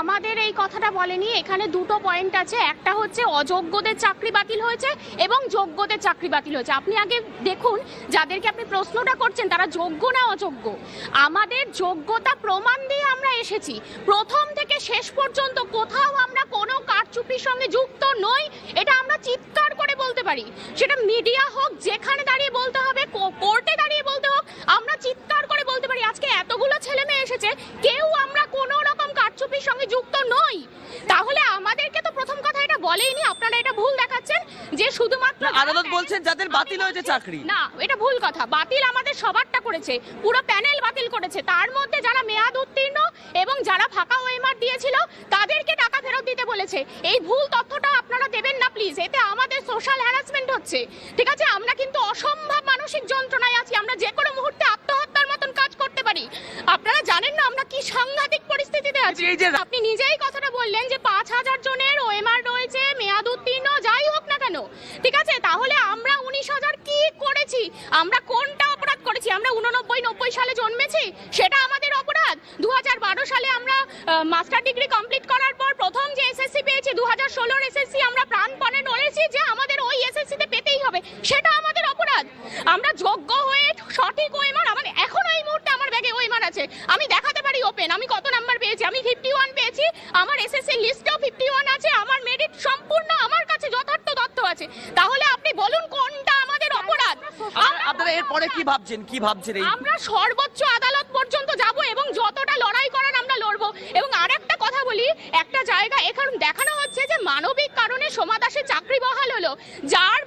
আমাদের এই কথাটা বলেনি। এখানে দুটো পয়েন্ট আছে। একটা হচ্ছে অযোগ্যদের চাকরি বাতিল হয়েছে এবং যোগ্যদের চাকরি বাতিল হয়েছে। আপনি আগে দেখুন, যাদেরকে আপনি প্রশ্নটা করছেন, তারা যোগ্য না অযোগ্য? আমাদের যোগ্যতা প্রমাণ দিয়ে আমরা এসেছি। প্রথম থেকে শেষ পর্যন্ত কোথাও আমরা কোনো কারচুপির সঙ্গে যুক্ত নই। এটা আমরা চিৎকার করে বলতে পারি। সেটা মিডিয়া হোক, যেখানে দাঁড়িয়ে বলতে হবে কোর্টে দাঁড়িয়ে বলতে হোক, আমরা চিৎকার করে বলতে পারি। আজকে এতগুলো ছেলে মেয়ে এসেছে, কেউ আমরা কোনো রকম কারচুপির সঙ্গে যুক্ত নই তাহলে আমাদেরকে তো প্রথম কথা এটা বলেইনি আপনারা এটা ভুল দেখাচ্ছেন যে শুধুমাত্র আদালত বলছেন যাদের বাতিল হয়েছে চাকরি। না এটা ভুল কথা। বাতিল আমাদের সবারটা করেছে পুরো প্যানেল বাতিল করেছে। তার মধ্যে যারা মেয়াদ উত্তীর্ণ এবং যারা ফাঁকা ওএমআর দিয়েছিল তাদেরকে টাকা ফেরত দিতে বলেছে। এই ভুল তথ্যটা আপনারা দেবেন না প্লিজ এতে আমাদের সোশ্যাল হ্যারাসমেন্ট হচ্ছে। ঠিক আছে? আমরা কিন্তু অসম্ভব মানসিক যন্ত্রণায় আছি। আমরা যে কোনো মুহূর্তে আত্মহত্যার মতন কাজ করতে পারি। আপনারা জানেন না আমরা কি সাংঘাতিক পরিস্থিতিতে আছি? আপনি নিজেই কথাটা বললেন যে পাঁচ হাজার জনের ওএমআর রয়েছে মেয়াদ উত্তীর্ণ যাই হোক না কেন ঠিক আছে তাহলে আমরা উনিশ হাজার কি করেছি? আমরা কোনটা অপরাধ করেছি? আমরা উননব্বই, নব্বই সালে জন্মেছি? সেটা আমাদের অপরাধ। দু সালে আমরা মাস্টার ডিগ্রি কমপ্লিট করার পর প্রথম যে এসএসসি পেয়েছি দু হাজার ষোলোর এসএসসি আমরা প্রাণপণে লড়েছি যে আমাদের ওই এসএসসিতে পেতেই হবে। সেটা আমাদের অপরাধ। আমরা যোগ্য হয়ে, সঠিক ওয়েমার আমার এখন এই মুহূর্তে আমার ব্যাগে ওয়েমার আছে। আমি দেখাতে পারি ওপেন আমি কত নাম্বার পেয়েছি? আমি ফিফটি ওয়ান পেয়েছি। আমার এসএসসি লিস্টেও ফিফটি ওয়ান আছে। আমার মেরিট সম্পূর্ণ আমার কাছে যথার্থ তথ্য আছে। তাহলে আপনি বলুন অপরাধ আপনারা এরপরে কি ভাবছেন? কি ভাবছেন এই আমরা সর্বোচ্চ আদালত পর্যন্ত যাব এবং যতটা লড়াই করার আমরা লড়বো। এবং আরেকটা কথা বলি, একটা জায়গা এখন দেখানো হচ্ছে যে মানবিক কারণে সোমা দাসের চাকরি বহাল হলো। যার